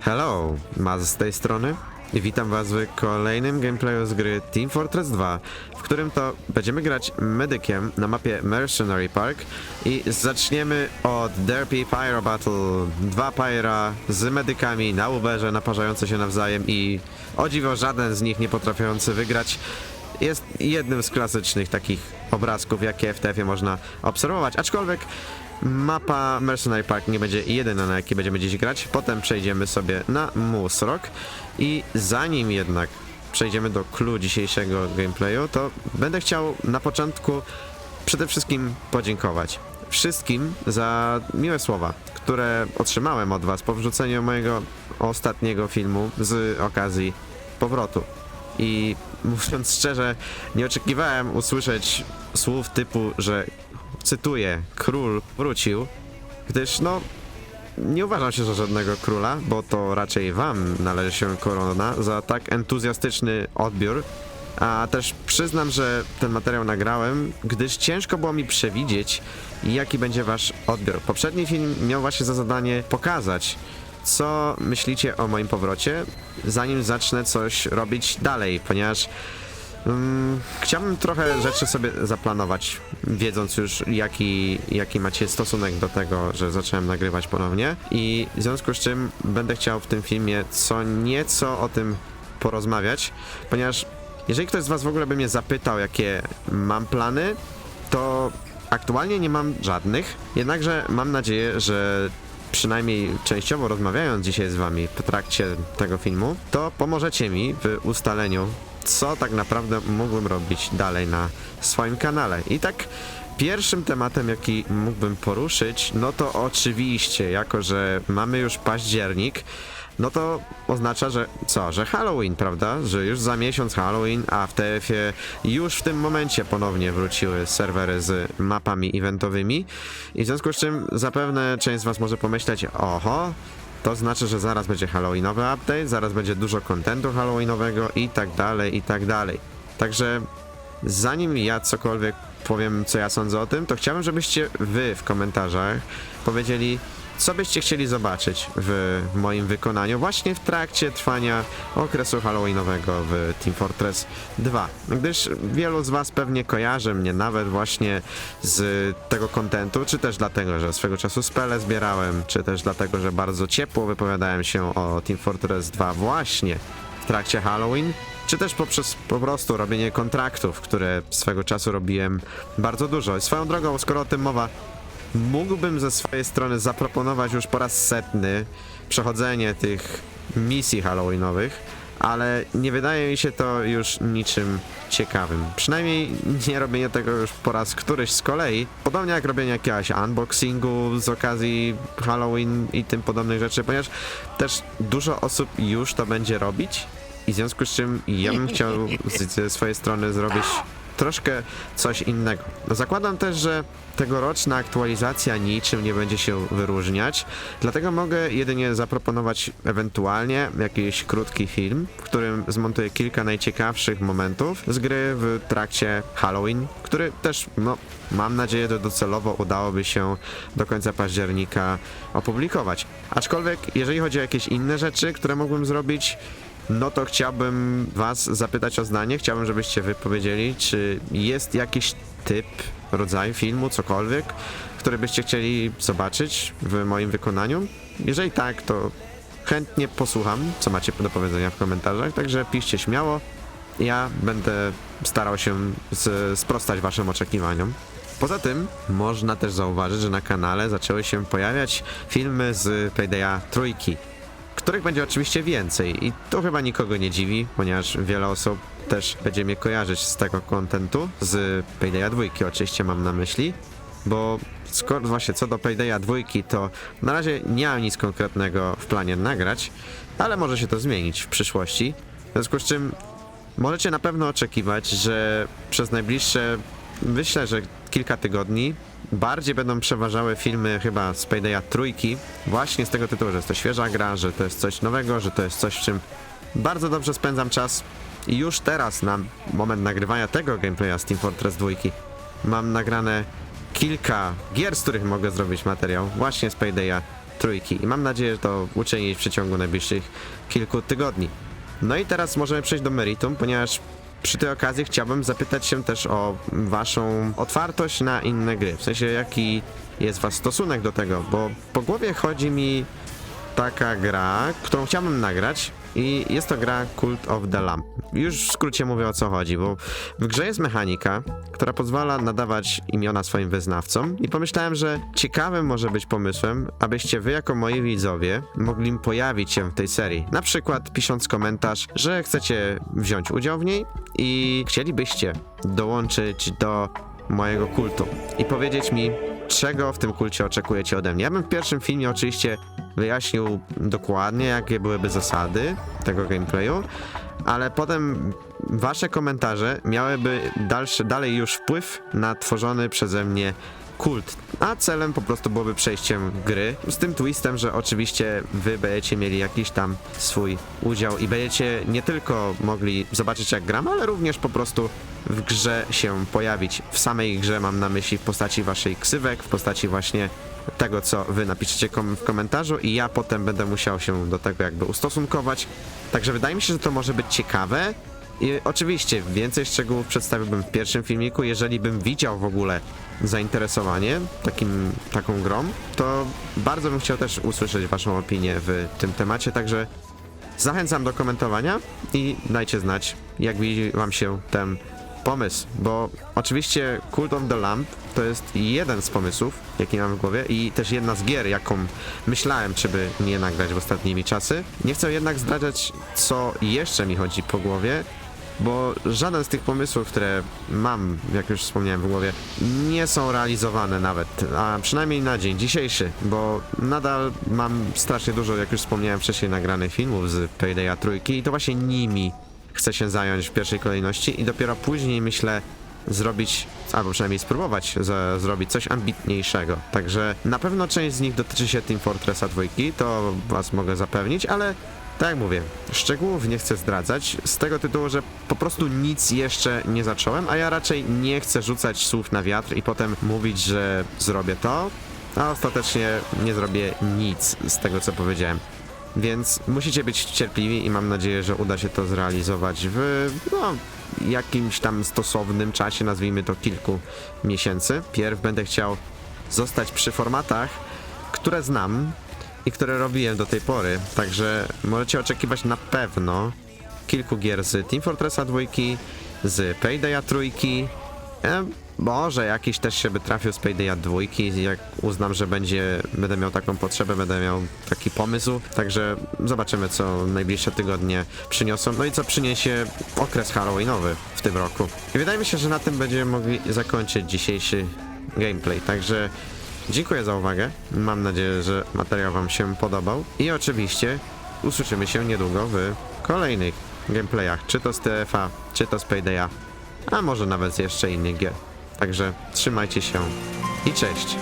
Hello, Maz z tej strony witam was w kolejnym gameplayu z gry Team Fortress 2, w którym to będziemy grać medykiem na mapie Mercenary Park i zaczniemy od Derpy Pyro Battle. Dwa Pyra z medykami na Uberze naparzające się nawzajem i o dziwo żaden z nich nie potrafiący wygrać jest jednym z klasycznych takich obrazków, jakie w TF-ie można obserwować. Aczkolwiek mapa Mercenary Park nie będzie jedyna, na jakiej będziemy dziś grać. Potem przejdziemy sobie na Moose Rock i zanim jednak przejdziemy do clue dzisiejszego gameplayu, to będę chciał na początku przede wszystkim podziękować wszystkim za miłe słowa, które otrzymałem od was po wrzuceniu mojego ostatniego filmu z okazji powrotu. I mówiąc szczerze, nie oczekiwałem usłyszeć słów typu, że cytuję, król wrócił, gdyż no nie uważam się za żadnego króla, bo to raczej wam należy się korona za tak entuzjastyczny odbiór. A też przyznam, że ten materiał nagrałem, gdyż ciężko było mi przewidzieć, jaki będzie wasz odbiór. Poprzedni film miał właśnie za zadanie pokazać, co myślicie o moim powrocie, zanim zacznę coś robić dalej, ponieważ mm, chciałbym trochę rzeczy sobie zaplanować, wiedząc już jaki, jaki macie stosunek do tego, że zacząłem nagrywać ponownie. I w związku z czym będę chciał w tym filmie co nieco o tym porozmawiać, ponieważ jeżeli ktoś z was w ogóle by mnie zapytał, jakie mam plany, to aktualnie nie mam żadnych, jednakże mam nadzieję, że przynajmniej częściowo rozmawiając dzisiaj z wami w trakcie tego filmu, to pomożecie mi w ustaleniu, co tak naprawdę mógłbym robić dalej na swoim kanale. I tak pierwszym tematem, jaki mógłbym poruszyć, no to oczywiście, jako że mamy już październik, no to oznacza, że co, że Halloween, prawda? Że już za miesiąc Halloween, a w TF-ie już w tym momencie ponownie wróciły serwery z mapami eventowymi i w związku z czym zapewne część z was może pomyśleć, oho, to znaczy, że zaraz będzie Halloweenowy update, zaraz będzie dużo kontentu Halloweenowego i tak dalej, i tak dalej. Także zanim ja cokolwiek powiem, co ja sądzę o tym, to chciałbym, żebyście wy w komentarzach powiedzieli, co byście chcieli zobaczyć w moim wykonaniu właśnie w trakcie trwania okresu Halloweenowego w Team Fortress 2. Gdyż wielu z was pewnie kojarzy mnie nawet właśnie z tego kontentu, czy też dlatego, że swego czasu spele zbierałem, czy też dlatego, że bardzo ciepło wypowiadałem się o Team Fortress 2 właśnie w trakcie Halloween, czy też poprzez po prostu robienie kontraktów, które swego czasu robiłem bardzo dużo. I swoją drogą, skoro o tym mowa, mógłbym ze swojej strony zaproponować już po raz setny przechodzenie tych misji halloweenowych, ale nie wydaje mi się to już niczym ciekawym. Przynajmniej nie robienie tego już po raz któryś z kolei. Podobnie jak robienie jakiegoś unboxingu z okazji Halloween i tym podobnych rzeczy, ponieważ też dużo osób już to będzie robić i w związku z czym ja bym chciał ze swojej strony zrobić troszkę coś innego. Zakładam też, że tegoroczna aktualizacja niczym nie będzie się wyróżniać, dlatego mogę jedynie zaproponować ewentualnie jakiś krótki film, w którym zmontuję kilka najciekawszych momentów z gry w trakcie Halloween, który też, no, mam nadzieję, że docelowo udałoby się do końca października opublikować. Aczkolwiek, jeżeli chodzi o jakieś inne rzeczy, które mógłbym zrobić, no to chciałbym was zapytać o zdanie, chciałbym, żebyście wy powiedzieli, czy jest jakiś typ, rodzaj filmu, cokolwiek, który byście chcieli zobaczyć w moim wykonaniu? Jeżeli tak, to chętnie posłucham, co macie do powiedzenia w komentarzach, także piszcie śmiało. Ja będę starał się z, sprostać waszym oczekiwaniom. Poza tym można też zauważyć, że na kanale zaczęły się pojawiać filmy z Paydaya trójki których będzie oczywiście więcej. I to chyba nikogo nie dziwi, ponieważ wiele osób też będzie mnie kojarzyć z tego kontentu, z Paydaya 2 oczywiście mam na myśli, bo skoro właśnie co do Paydaya 2 to na razie nie mam nic konkretnego w planie nagrać, ale może się to zmienić w przyszłości, w związku z czym możecie na pewno oczekiwać, że przez najbliższe, myślę, że kilka tygodni bardziej będą przeważały filmy chyba z Paydaya trójki, właśnie z tego tytułu, że jest to świeża gra, że to jest coś nowego, że to jest coś, w czym bardzo dobrze spędzam czas i już teraz na moment nagrywania tego gameplaya z Team Fortress 2 mam nagrane kilka gier, z których mogę zrobić materiał właśnie z Paydaya trójki. I mam nadzieję, że to uczynić w przeciągu najbliższych kilku tygodni. No i teraz możemy przejść do meritum, ponieważ przy tej okazji chciałbym zapytać się też o waszą otwartość na inne gry. W sensie, jaki jest wasz stosunek do tego, bo po głowie chodzi mi taka gra, którą chciałbym nagrać i jest to gra Cult of the Lamp. Już w skrócie mówię o co chodzi, bo w grze jest mechanika, która pozwala nadawać imiona swoim wyznawcom i pomyślałem, że ciekawym może być pomysłem, abyście wy jako moi widzowie mogli pojawić się w tej serii. Na przykład pisząc komentarz, że chcecie wziąć udział w niej i chcielibyście dołączyć do mojego kultu i powiedzieć mi, czego w tym kulcie oczekujecie ode mnie. Ja bym w pierwszym filmie oczywiście wyjaśnił dokładnie, jakie byłyby zasady tego gameplayu, ale potem wasze komentarze miałyby dalszy, dalej już wpływ na tworzony przeze mnie kult, a celem po prostu byłoby przejściem gry, z tym twistem, że oczywiście wy będziecie mieli jakiś tam swój udział i będziecie nie tylko mogli zobaczyć jak gram, ale również po prostu w grze się pojawić. W samej grze mam na myśli w postaci waszej ksywek, w postaci właśnie tego, co wy napiszecie kom w komentarzu i ja potem będę musiał się do tego jakby ustosunkować. Także wydaje mi się, że to może być ciekawe. I oczywiście więcej szczegółów przedstawiłbym w pierwszym filmiku. Jeżeli bym widział w ogóle zainteresowanie takim, taką grą, to bardzo bym chciał też usłyszeć waszą opinię w tym temacie, także zachęcam do komentowania i dajcie znać, jak wam się ten pomysł, bo oczywiście Cult of the Lamp to jest jeden z pomysłów, jaki mam w głowie i też jedna z gier, jaką myślałem, czy by nie nagrać w ostatnimi czasy. Nie chcę jednak zdradzać, co jeszcze mi chodzi po głowie, bo żaden z tych pomysłów, które mam, jak już wspomniałem w głowie, nie są realizowane nawet, a przynajmniej na dzień dzisiejszy, bo nadal mam strasznie dużo, jak już wspomniałem wcześniej, nagranych filmów z Paydaya trójki i to właśnie nimi chcę się zająć w pierwszej kolejności i dopiero później myślę zrobić, albo przynajmniej spróbować zrobić coś ambitniejszego. Także na pewno część z nich dotyczy się Team Fortressa 2, to was mogę zapewnić, ale tak jak mówię, szczegółów nie chcę zdradzać, z tego tytułu, że po prostu nic jeszcze nie zacząłem, a ja raczej nie chcę rzucać słów na wiatr i potem mówić, że zrobię to, a ostatecznie nie zrobię nic z tego, co powiedziałem. Więc musicie być cierpliwi i mam nadzieję, że uda się to zrealizować w no, jakimś tam stosownym czasie, nazwijmy to kilku miesięcy. Pierw będę chciał zostać przy formatach, które znam i które robiłem do tej pory, także możecie oczekiwać na pewno kilku gier z Team Fortressa 2, z Paydaya 3, e, może jakiś też się by trafił z Paydaya 2, jak uznam, że będzie, będę miał taką potrzebę, będę miał taki pomysł, także zobaczymy co najbliższe tygodnie przyniosą, no i co przyniesie okres Halloweenowy w tym roku. I wydaje mi się, że na tym będziemy mogli zakończyć dzisiejszy gameplay, także Dziękuję za uwagę. Mam nadzieję, że materiał Wam się podobał. I oczywiście usłyszymy się niedługo w kolejnych gameplayach, czy to z TFA, czy to z Paydaya, a może nawet z jeszcze innych gier. Także trzymajcie się i cześć!